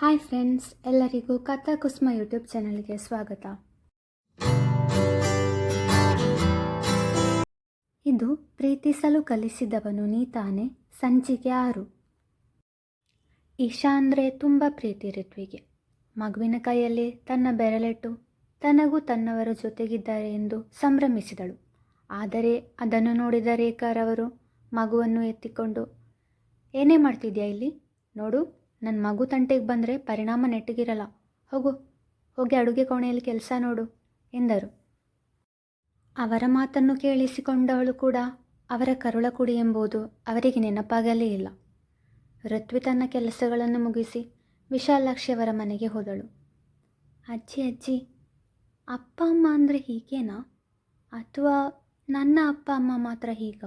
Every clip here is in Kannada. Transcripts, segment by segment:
ಹಾಯ್ ಫ್ರೆಂಡ್ಸ್ ಎಲ್ಲರಿಗೂ ಕಥಾ ಕುಸುಮ ಯೂಟ್ಯೂಬ್ ಚಾನಲ್ಗೆ ಸ್ವಾಗತ. ಇದು ಪ್ರೀತಿಸಲು ಕಲಿಸಿದವನು ನೀ ತಾನೆ ಸಂಚಿಕೆ ಆರು. ಈಶಾ ಅಂದರೆ ತುಂಬ ಪ್ರೀತಿ ಋತ್ವಿಗೆ ಮಗುವಿನ ಕೈಯಲ್ಲಿ ತನ್ನ ಬೆರಳೆಟ್ಟು ತನಗೂ ತನ್ನವರ ಜೊತೆಗಿದ್ದಾರೆ ಎಂದು ಸಂಭ್ರಮಿಸಿದಳು. ಆದರೆ ಅದನ್ನು ನೋಡಿದ ರೇಖಾರವರು ಮಗುವನ್ನು ಎತ್ತಿಕೊಂಡು, ಏನೇ ಮಾಡ್ತಿದ್ಯಾ ಇಲ್ಲಿ? ನೋಡು. ನನ್ನ ಮಗು ತಂಟೆಗೆ ಬಂದರೆ ಪರಿಣಾಮ ನೆಟ್ಟಗಿರಲ್ಲ. ಹೋಗು, ಹೋಗಿ ಅಡುಗೆ ಕೋಣೆಯಲ್ಲಿ ಕೆಲಸ ನೋಡು, ಎಂದರು. ಅವರ ಮಾತನ್ನು ಕೇಳಿಸಿಕೊಂಡವಳು ಕೂಡ ಅವರ ಕರುಳ ಕುಡಿ ಎಂಬುದು ಅವರಿಗೆ ನೆನಪಾಗಲೇ ಇಲ್ಲ. ಋತ್ವಿ ತನ್ನ ಕೆಲಸಗಳನ್ನು ಮುಗಿಸಿ ವಿಶಾಲಾಕ್ಷಿಯವರ ಮನೆಗೆ ಹೋದಳು. ಅಜ್ಜಿ ಅಜ್ಜಿ, ಅಪ್ಪ, ಅಮ್ಮ ಅಂದರೆ ಹೀಗೇನಾ? ಅಥವಾ ನನ್ನ ಅಪ್ಪ, ಅಮ್ಮ ಮಾತ್ರ ಹೀಗ?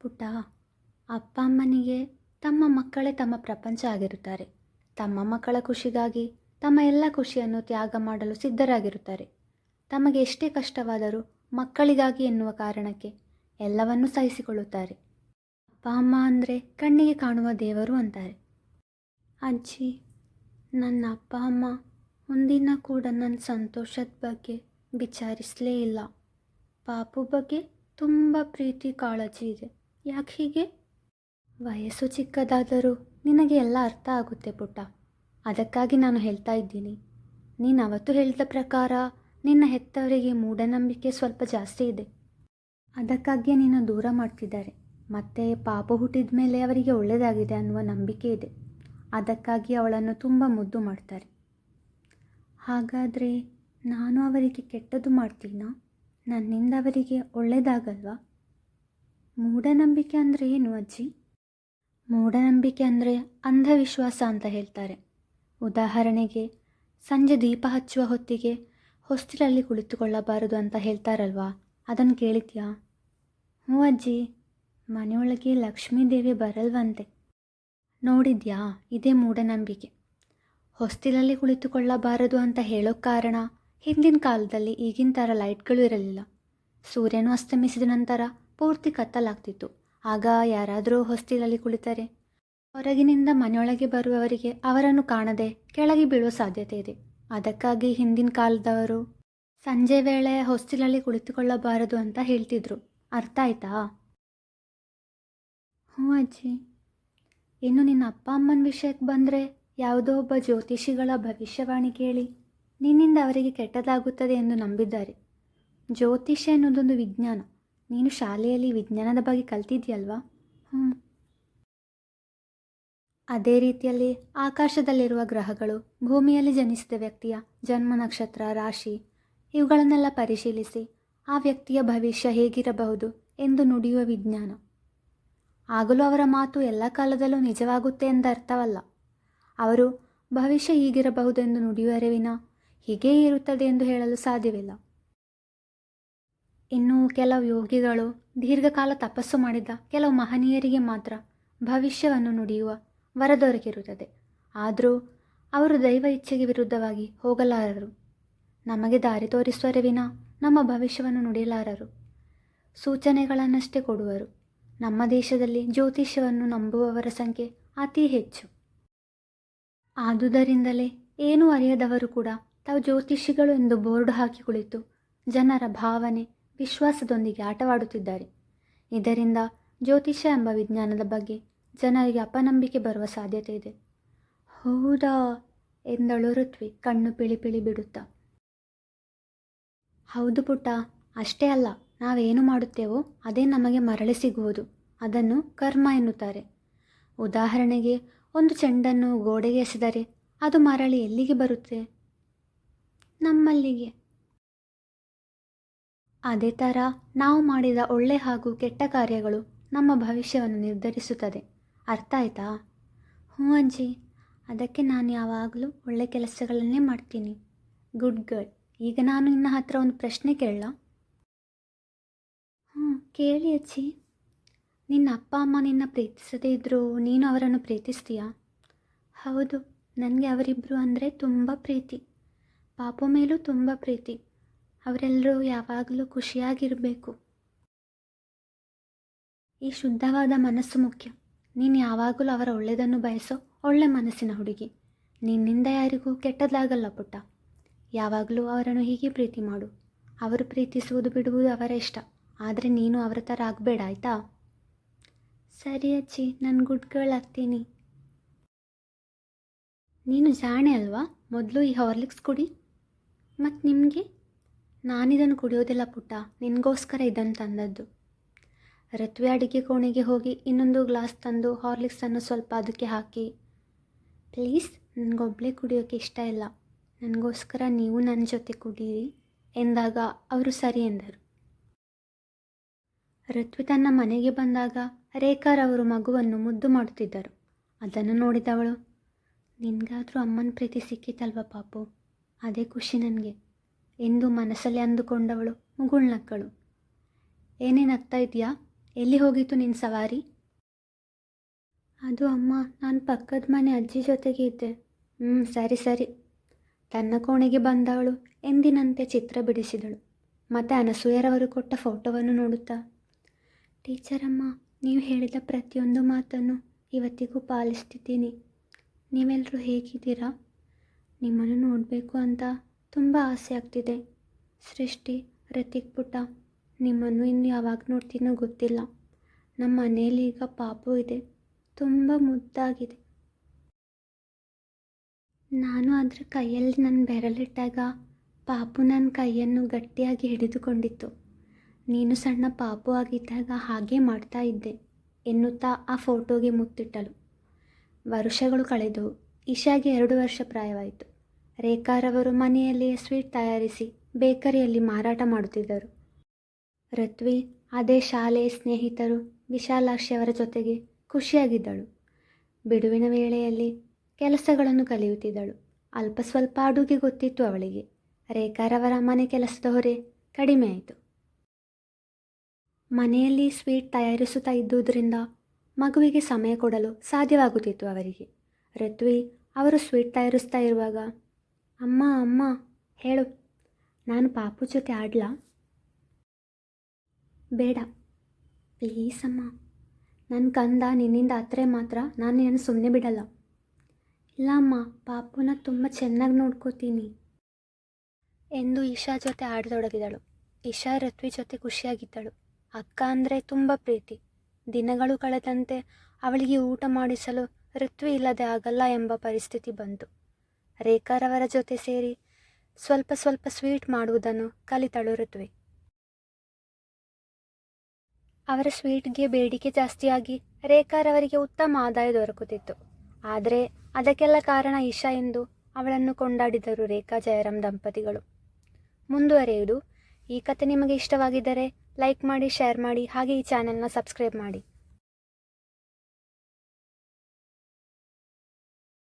ಪುಟ್ಟ, ಅಪ್ಪ, ಅಮ್ಮನಿಗೆ ತಮ್ಮ ಮಕ್ಕಳೇ ತಮ್ಮ ಪ್ರಪಂಚ ಆಗಿರುತ್ತಾರೆ. ತಮ್ಮ ಮಕ್ಕಳ ಖುಷಿಗಾಗಿ ತಮ್ಮ ಎಲ್ಲ ಖುಷಿಯನ್ನು ತ್ಯಾಗ ಮಾಡಲು ಸಿದ್ಧರಾಗಿರುತ್ತಾರೆ. ತಮಗೆ ಎಷ್ಟೇ ಕಷ್ಟವಾದರೂ ಮಕ್ಕಳಿಗಾಗಿ ಎನ್ನುವ ಕಾರಣಕ್ಕೆ ಎಲ್ಲವನ್ನೂ ಸಹಿಸಿಕೊಳ್ಳುತ್ತಾರೆ. ಅಪ್ಪ, ಅಮ್ಮ ಅಂದರೆ ಕಣ್ಣಿಗೆ ಕಾಣುವ ದೇವರು ಅಂತಾರೆ. ಅಜ್ಜಿ, ನನ್ನ ಅಪ್ಪ, ಅಮ್ಮ ಒಂದಿನ ಕೂಡ ನನ್ನ ಸಂತೋಷದ ಬಗ್ಗೆ ವಿಚಾರಿಸಲೇ ಇಲ್ಲ. ಪಾಪು ಬಗ್ಗೆ ತುಂಬ ಪ್ರೀತಿ ಕಾಳಜಿ ಇದೆ. ಯಾಕೆ ಹೀಗೆ? ವಯಸ್ಸು ಚಿಕ್ಕದಾದರೂ ನಿನಗೆ ಎಲ್ಲ ಅರ್ಥ ಆಗುತ್ತೆ ಪುಟ್ಟ. ಅದಕ್ಕಾಗಿ ನಾನು ಹೇಳ್ತಾ ಇದ್ದೀನಿ. ನೀನು ಅವತ್ತು ಹೇಳಿದ ಪ್ರಕಾರ ನಿನ್ನ ಹೆತ್ತವರಿಗೆ ಮೂಢನಂಬಿಕೆ ಸ್ವಲ್ಪ ಜಾಸ್ತಿ ಇದೆ. ಅದಕ್ಕಾಗಿಯೇ ನಿನ್ನ ದೂರ ಮಾಡ್ತಿದ್ದಾರೆ. ಮತ್ತೆ ಪಾಪ ಹುಟ್ಟಿದ ಮೇಲೆ ಅವರಿಗೆ ಒಳ್ಳೆಯದಾಗಿದೆ ಅನ್ನುವ ನಂಬಿಕೆ ಇದೆ. ಅದಕ್ಕಾಗಿ ಅವಳನ್ನು ತುಂಬ ಮುದ್ದು ಮಾಡ್ತಾರೆ. ಹಾಗಾದರೆ ನಾನು ಅವರಿಗೆ ಕೆಟ್ಟದ್ದು ಮಾಡ್ತೀನಾ? ನನ್ನಿಂದ ಅವರಿಗೆ ಒಳ್ಳೆಯದಾಗಲ್ವಾ? ಮೂಢನಂಬಿಕೆ ಅಂದರೆ ಏನು ಅಜ್ಜಿ? ಮೂಢನಂಬಿಕೆ ಅಂದರೆ ಅಂಧವಿಶ್ವಾಸ ಅಂತ ಹೇಳ್ತಾರೆ. ಉದಾಹರಣೆಗೆ, ಸಂಜೆ ದೀಪ ಹಚ್ಚುವ ಹೊತ್ತಿಗೆ ಹೊಸ್ತಿಲಲ್ಲಿ ಕುಳಿತುಕೊಳ್ಳಬಾರದು ಅಂತ ಹೇಳ್ತಾರಲ್ವಾ? ಅದನ್ನು ಕೇಳಿದ್ಯಾ? ಹ್ಞೂ ಅಜ್ಜಿ ಮನೆಯೊಳಗೆ ಲಕ್ಷ್ಮೀದೇವಿ ಬರಲ್ವಂತೆ. ನೋಡಿದ್ಯಾ? ಇದೇ ಮೂಢನಂಬಿಕೆ. ಹೊಸ್ತಿಲಲ್ಲಿ ಕುಳಿತುಕೊಳ್ಳಬಾರದು ಅಂತ ಹೇಳೋ ಕಾರಣ ಹಿಂದಿನ ಕಾಲದಲ್ಲಿ ಈಗಿನ ಥರ ಲೈಟ್ಗಳು ಇರಲಿಲ್ಲ. ಸೂರ್ಯನು ಅಸ್ತಮಿಸಿದ ನಂತರ ಪೂರ್ತಿ ಕತ್ತಲಾಗ್ತಿತ್ತು. ಆಗ ಯಾರಾದರೂ ಹೊಸ್ತಿಲಲ್ಲಿ ಕುಳಿತರೆ. ಹೊರಗಿನಿಂದ ಮನೆಯೊಳಗೆ ಬರುವವರಿಗೆ ಅವರನ್ನು ಕಾಣದೆ ಕೆಳಗೆ ಬೀಳುವ ಸಾಧ್ಯತೆ ಇದೆ. ಅದಕ್ಕಾಗಿ ಹಿಂದಿನ ಕಾಲದವರು ಸಂಜೆ ವೇಳೆ ಹೊಸ್ತಿಲಲ್ಲಿ ಕುಳಿತುಕೊಳ್ಳಬಾರದು ಅಂತ ಹೇಳ್ತಿದ್ರು. ಅರ್ಥ ಆಯ್ತಾ? ಹ್ಞೂ ಅಜ್ಜಿ. ಇನ್ನು ನಿನ್ನ ಅಪ್ಪ ಅಮ್ಮನ ವಿಷಯಕ್ಕೆ ಬಂದರೆ ಯಾವುದೋ ಒಬ್ಬ ಜ್ಯೋತಿಷಿಗಳ ಭವಿಷ್ಯವಾಣಿ ಕೇಳಿ. ನಿನ್ನಿಂದ ಅವರಿಗೆ ಕೆಟ್ಟದಾಗುತ್ತದೆ ಎಂದು ನಂಬಿದ್ದಾರೆ. ಜ್ಯೋತಿಷ್ಯ ಅನ್ನೋದೊಂದು ವಿಜ್ಞಾನ. ನೀನು ಶಾಲೆಯಲ್ಲಿ ವಿಜ್ಞಾನದ ಬಗ್ಗೆ ಕಲ್ತಿದ್ಯಲ್ವಾ? ಹ್ಞೂ ಅದೇ ರೀತಿಯಲ್ಲಿ ಆಕಾಶದಲ್ಲಿರುವ ಗ್ರಹಗಳು ಭೂಮಿಯಲ್ಲಿ ಜನಿಸಿದ ವ್ಯಕ್ತಿಯ ಜನ್ಮ ನಕ್ಷತ್ರ, ರಾಶಿ, ಇವುಗಳನ್ನೆಲ್ಲ ಪರಿಶೀಲಿಸಿ ಆ ವ್ಯಕ್ತಿಯ ಭವಿಷ್ಯ ಹೇಗಿರಬಹುದು ಎಂದು ನುಡಿಯುವ ವಿಜ್ಞಾನ. ಆಗಲೂ ಅವರ ಮಾತು ಎಲ್ಲ ಕಾಲದಲ್ಲೂ ನಿಜವಾಗುತ್ತೆ ಎಂದ ಅರ್ಥವಲ್ಲ. ಅವರು ಭವಿಷ್ಯ ಹೀಗಿರಬಹುದೆಂದು ನುಡಿಯುವ ಅರಿವಿನ ಹೀಗೇ ಇರುತ್ತದೆ ಎಂದು ಹೇಳಲು ಸಾಧ್ಯವಿಲ್ಲ. ಇನ್ನು ಕೆಲವು ಯೋಗಿಗಳು ದೀರ್ಘಕಾಲ ತಪಸ್ಸು ಮಾಡಿದ ಕೆಲವು ಮಹನೀಯರಿಗೆ ಮಾತ್ರ ಭವಿಷ್ಯವನ್ನು ನುಡಿಯುವ ವರ ದೊರಕಿರುತ್ತದೆ ಆದರೂ ಅವರು ದೈವ ಇಚ್ಛೆಗೆ ವಿರುದ್ಧವಾಗಿ ಹೋಗಲಾರರು. ನಮಗೆ ದಾರಿ ತೋರಿಸುವರೆ ವಿನ ನಮ್ಮ ಭವಿಷ್ಯವನ್ನು ನುಡಿಯಲಾರರು. ಸೂಚನೆಗಳನ್ನಷ್ಟೇ ಕೊಡುವರು. ನಮ್ಮ ದೇಶದಲ್ಲಿ ಜ್ಯೋತಿಷ್ಯವನ್ನು ನಂಬುವವರ ಸಂಖ್ಯೆ ಅತಿ ಹೆಚ್ಚು. ಆದುದರಿಂದಲೇ ಏನೂ ಅರಿಯದವರು ಕೂಡ ತಾವು ಜ್ಯೋತಿಷಿಗಳು ಎಂದು ಬೋರ್ಡ್ ಹಾಕಿ ಕುಳಿತು ಜನರ ಭಾವನೆ ವಿಶ್ವಾಸದೊಂದಿಗೆ ಆಟವಾಡುತ್ತಿದ್ದಾರೆ. ಇದರಿಂದ ಜ್ಯೋತಿಷ ಎಂಬ ವಿಜ್ಞಾನದ ಬಗ್ಗೆ ಜನರಿಗೆ ಅಪನಂಬಿಕೆ ಬರುವ ಸಾಧ್ಯತೆ ಇದೆ. ಹೌದಾ? ಎಂದಳು ಋತ್ವಿ ಕಣ್ಣು ಪಿಳಿ ಪಿಳಿ ಬಿಡುತ್ತಾ. ಹೌದು ಪುಟ್ಟ, ಅಷ್ಟೇ ಅಲ್ಲ, ನಾವೇನು ಮಾಡುತ್ತೇವೋ ಅದೇ ನಮಗೆ ಮರಳಿ ಸಿಗುವುದು, ಅದನ್ನು ಕರ್ಮ ಎನ್ನುತ್ತಾರೆ. ಉದಾಹರಣೆಗೆ, ಒಂದು ಚೆಂಡನ್ನು ಗೋಡೆಗೆ ಎಸೆದರೆ ಅದು ಮರಳಿ ಎಲ್ಲಿಗೆ ಬರುತ್ತೆ? ನಮ್ಮಲ್ಲಿಗೆ. ಅದೇ ಥರ ನಾವು ಮಾಡಿದ ಒಳ್ಳೆ ಹಾಗೂ ಕೆಟ್ಟ ಕಾರ್ಯಗಳು ನಮ್ಮ ಭವಿಷ್ಯವನ್ನು ನಿರ್ಧರಿಸುತ್ತದೆ. ಅರ್ಥ ಆಯ್ತಾ? ಹ್ಞೂ ಅಜ್ಜಿ. ಅದಕ್ಕೆ ನಾನು ಯಾವಾಗಲೂ ಒಳ್ಳೆ ಕೆಲಸಗಳನ್ನೇ ಮಾಡ್ತೀನಿ. Good girl. ಈಗ ನಾನು ನಿನ್ನ ಹತ್ರ ಒಂದು ಪ್ರಶ್ನೆ ಕೇಳಲ್ಲ ಹ್ಞೂ, ಕೇಳಿ ಅಜ್ಜಿ. ನಿನ್ನ ಅಪ್ಪ, ಅಮ್ಮ ನಿನ್ನ ಪ್ರೀತಿಸದೇ ಇದ್ದರೂ ನೀನು ಅವರನ್ನು ಪ್ರೀತಿಸ್ತೀಯಾ? ಹೌದು, ನನಗೆ ಅವರಿಬ್ಬರು ಅಂದರೆ ತುಂಬ ಪ್ರೀತಿ. ಪಾಪು ಮೇಲೂ ತುಂಬ ಪ್ರೀತಿ. ಅವರೆಲ್ಲರೂ ಯಾವಾಗಲೂ ಖುಷಿಯಾಗಿರಬೇಕು. ಈ ಶುದ್ಧವಾದ ಮನಸ್ಸು ಮುಖ್ಯ. ನೀನು ಯಾವಾಗಲೂ ಅವರ ಒಳ್ಳೆಯದನ್ನು ಬಯಸೋ ಒಳ್ಳೆ ಮನಸ್ಸಿನ ಹುಡುಗಿ. ನಿನ್ನಿಂದ ಯಾರಿಗೂ ಕೆಟ್ಟದಾಗಲ್ಲ ಪುಟ್ಟ. ಯಾವಾಗಲೂ ಅವರನ್ನು ಹೀಗೆ ಪ್ರೀತಿ ಮಾಡು. ಅವರು ಪ್ರೀತಿಸುವುದು ಬಿಡುವುದು ಅವರ ಇಷ್ಟ. ಆದರೆ ನೀನು ಅವರ ಥರ ಆಗಬೇಡ, ಆಯಿತಾ? ಸರಿ ಅಜ್ಜಿ, ನಾನು ಗುಡ್ ಗರ್ಲ್ ಆಗ್ತೀನಿ. ನೀನು ಜಾಣೆ ಅಲ್ವಾ? ಮೊದಲು ಈ ಹಾರ್ಲಿಕ್ಸ್ ಕುಡಿ. ಮತ್ತು ನಿಮಗೆ? ನಾನಿದನ್ನು ಕುಡಿಯೋದಿಲ್ಲ ಪುಟ್ಟ. ನಿನಗೋಸ್ಕರ ಇದನ್ನು ತಂದದ್ದು. ರತ್ವೆ ಅಡಿಗೆ ಕೋಣೆಗೆ ಹೋಗಿ ಇನ್ನೊಂದು ಗ್ಲಾಸ್ ತಂದು ಹಾರ್ಲಿಕ್ಸನ್ನು ಸ್ವಲ್ಪ ಅದಕ್ಕೆ ಹಾಕಿ. ಪ್ಲೀಸ್ ನನಗೊಬ್ಬಳೇ ಕುಡಿಯೋಕ್ಕೆ ಇಷ್ಟ ಇಲ್ಲ. ನನಗೋಸ್ಕರ ನೀವು ನನ್ನ ಜೊತೆ ಕುಡೀರಿ ಎಂದಾಗ ಅವರು ಸರಿ ಎಂದರು. ರತ್ವಿ ತನ್ನ ಮನೆಗೆ ಬಂದಾಗ ರೇಖಾರ್ ಅವರು ಮಗುವನ್ನು ಮುದ್ದು ಮಾಡುತ್ತಿದ್ದರು. ಅದನ್ನು ನೋಡಿದವಳು, ನಿನಗಾದರೂ ಅಮ್ಮನ ಪ್ರೀತಿ ಸಿಕ್ಕಿತಲ್ವ ಪಾಪು? ಅದೇ ಖುಷಿ ನನಗೆ. ಎಂದು ಮನಸ್ಸಲ್ಲಿ ಅಂದುಕೊಂಡವಳು ಮುಗುಳ್ನಕ್ಕಳು. ಏನೇನು ಆಗ್ತಾ ಇದೆಯಾ? ಎಲ್ಲಿ ಹೋಗಿತ್ತು ನಿನ್ನ ಸವಾರಿ? ಅದು ಅಮ್ಮ, ನಾನು ಪಕ್ಕದ ಮನೆ ಅಜ್ಜಿ ಜೊತೆಗೆ ಇದ್ದೆ. ಹ್ಞೂ ಸರಿ ಸರಿ. ತನ್ನ ಕೋಣೆಗೆ ಬಂದವಳು ಎಂದಿನಂತೆ ಚಿತ್ರ ಬಿಡಿಸಿದಳು. ಮತ್ತು ಅನಸೂಯರವರು ಕೊಟ್ಟ ಫೋಟೋವನ್ನು ನೋಡುತ್ತಾ, ಟೀಚರಮ್ಮ, ನೀವು ಹೇಳಿದ ಪ್ರತಿಯೊಂದು ಮಾತನ್ನು ಇವತ್ತಿಗೂ ಪಾಲಿಸ್ತಿದ್ದೀನಿ. ನೀವೆಲ್ಲರೂ ಹೇಗಿದ್ದೀರಾ? ನಿಮ್ಮನ್ನು ನೋಡಬೇಕು ಅಂತ ತುಂಬ ಆಸೆ ಆಗ್ತಿದೆ. ಸೃಷ್ಟಿ ರತಿಕ್ ಪುಟ್ಟ ನಿಮ್ಮನ್ನು ಇನ್ನು ಯಾವಾಗ ನೋಡ್ತೀನೋ ಗೊತ್ತಿಲ್ಲ. ನಮ್ಮ ಮನೇಲಿ ಈಗ ಪಾಪು ಇದೆ. ತುಂಬ ಮುದ್ದಾಗಿದೆ. ನಾನು ಅದರ ಕೈಯಲ್ಲಿ ನನ್ನ ಬೆರಳಿಟ್ಟಾಗ ಪಾಪು ನನ್ನ ಕೈಯನ್ನು ಗಟ್ಟಿಯಾಗಿ ಹಿಡಿದುಕೊಂಡಿತ್ತು. ನೀನು ಸಣ್ಣ ಪಾಪು ಆಗಿದ್ದಾಗ ಹಾಗೆ ಮಾಡ್ತಾ ಇದ್ದೆ, ಎನ್ನುತ್ತಾ ಆ ಫೋಟೋಗೆ ಮುತ್ತಿಟ್ಟಳು. ವರ್ಷಗಳು ಕಳೆದವು. ಇಶಾಗೆ ಎರಡು ವರ್ಷ ಪ್ರಾಯವಾಯಿತು. ರೇಖಾರವರು ಮನೆಯಲ್ಲಿಯೇ ಸ್ವೀಟ್ ತಯಾರಿಸಿ ಬೇಕರಿಯಲ್ಲಿ ಮಾರಾಟ ಮಾಡುತ್ತಿದ್ದರು. ರತ್ವಿ, ಅದೇ ಶಾಲೆಯ ಸ್ನೇಹಿತರು ವಿಶಾಲಾಕ್ಷಿಯವರ ಜೊತೆಗೆ ಖುಷಿಯಾಗಿದ್ದಳು. ಬಿಡುವಿನ ವೇಳೆಯಲ್ಲಿ ಕೆಲಸಗಳನ್ನು ಕಲಿಯುತ್ತಿದ್ದಳು. ಅಲ್ಪ ಸ್ವಲ್ಪ ಅಡುಗೆ ಗೊತ್ತಿತ್ತು ಅವಳಿಗೆ. ರೇಖಾರವರ ಮನೆ ಕೆಲಸದ ಹೊರೆ ಕಡಿಮೆ ಆಯಿತು. ಮನೆಯಲ್ಲಿ ಸ್ವೀಟ್ ತಯಾರಿಸುತ್ತಾ ಇದ್ದುದರಿಂದ ಮಗುವಿಗೆ ಸಮಯ ಕೊಡಲು ಸಾಧ್ಯವಾಗುತ್ತಿತ್ತು ಅವರಿಗೆ. ಋತ್ವಿ ಅವರು ಸ್ವೀಟ್ ತಯಾರಿಸ್ತಾ ಇರುವಾಗ ಅಮ್ಮ ಅಮ್ಮ, ಹೇಳು. ನಾನು ಪಾಪು ಜೊತೆ ಆಡ್ಲಾ? ಬೇಡ. ಪ್ಲೀಸ್ ಅಮ್ಮ. ನನ್ನ ಕಂದ ನಿನ್ನಿಂದ ಹತ್ರ ಮಾತ್ರ ನಾನು ನಿನ್ನ ಸುಮ್ಮನೆ ಬಿಡಲ್ಲ. ಇಲ್ಲ ಅಮ್ಮ, ಪಾಪುನ ತುಂಬ ಚೆನ್ನಾಗಿ ನೋಡ್ಕೋತೀನಿ. ಎಂದು ಇಶಾ ಜೊತೆ ಆಡತೊಡಗಿದಳು ಇಶಾ ರತ್ವಿ ಜೊತೆ ಖುಷಿಯಾಗಿದ್ದಳು. ಅಕ್ಕ ಅಂದರೆ ತುಂಬ ಪ್ರೀತಿ. ದಿನಗಳು ಕಳೆದಂತೆ ಅವಳಿಗೆ ಊಟ ಮಾಡಿಸಲು ಋತ್ವಿ ಇಲ್ಲದೆ ಆಗಲ್ಲ ಎಂಬ ಪರಿಸ್ಥಿತಿ ಬಂತು. ರೇಖಾರವರ ಜೊತೆ ಸೇರಿ ಸ್ವಲ್ಪ ಸ್ವಲ್ಪ ಸ್ವೀಟ್ ಮಾಡುವುದನ್ನು ಕಲಿತಳು ಋತ್ವಿ ಅವರ ಸ್ವೀಟ್ಗೆ ಬೇಡಿಕೆ ಜಾಸ್ತಿಯಾಗಿ ರೇಖಾರವರಿಗೆ ಉತ್ತಮ ಆದಾಯ ದೊರಕುತ್ತಿತ್ತು. ಆದರೆ ಅದಕ್ಕೆಲ್ಲ ಕಾರಣ ಇಶಾ ಎಂದು ಅವಳನ್ನು ಕೊಂಡಾಡಿದರು ರೇಖಾ ಜಯರಾಮ್ ದಂಪತಿಗಳು. ಮುಂದುವರೆಯುವುದು, ಈ ಕತೆ ನಿಮಗೆ ಇಷ್ಟವಾಗಿದ್ದರೆ ಲೈಕ್ ಮಾಡಿ, ಶೇರ್ ಮಾಡಿ, ಹಾಗೆ ಈ ಚಾನೆಲ್ನ ಸಬ್ಸ್ಕ್ರೈಬ್ ಮಾಡಿ.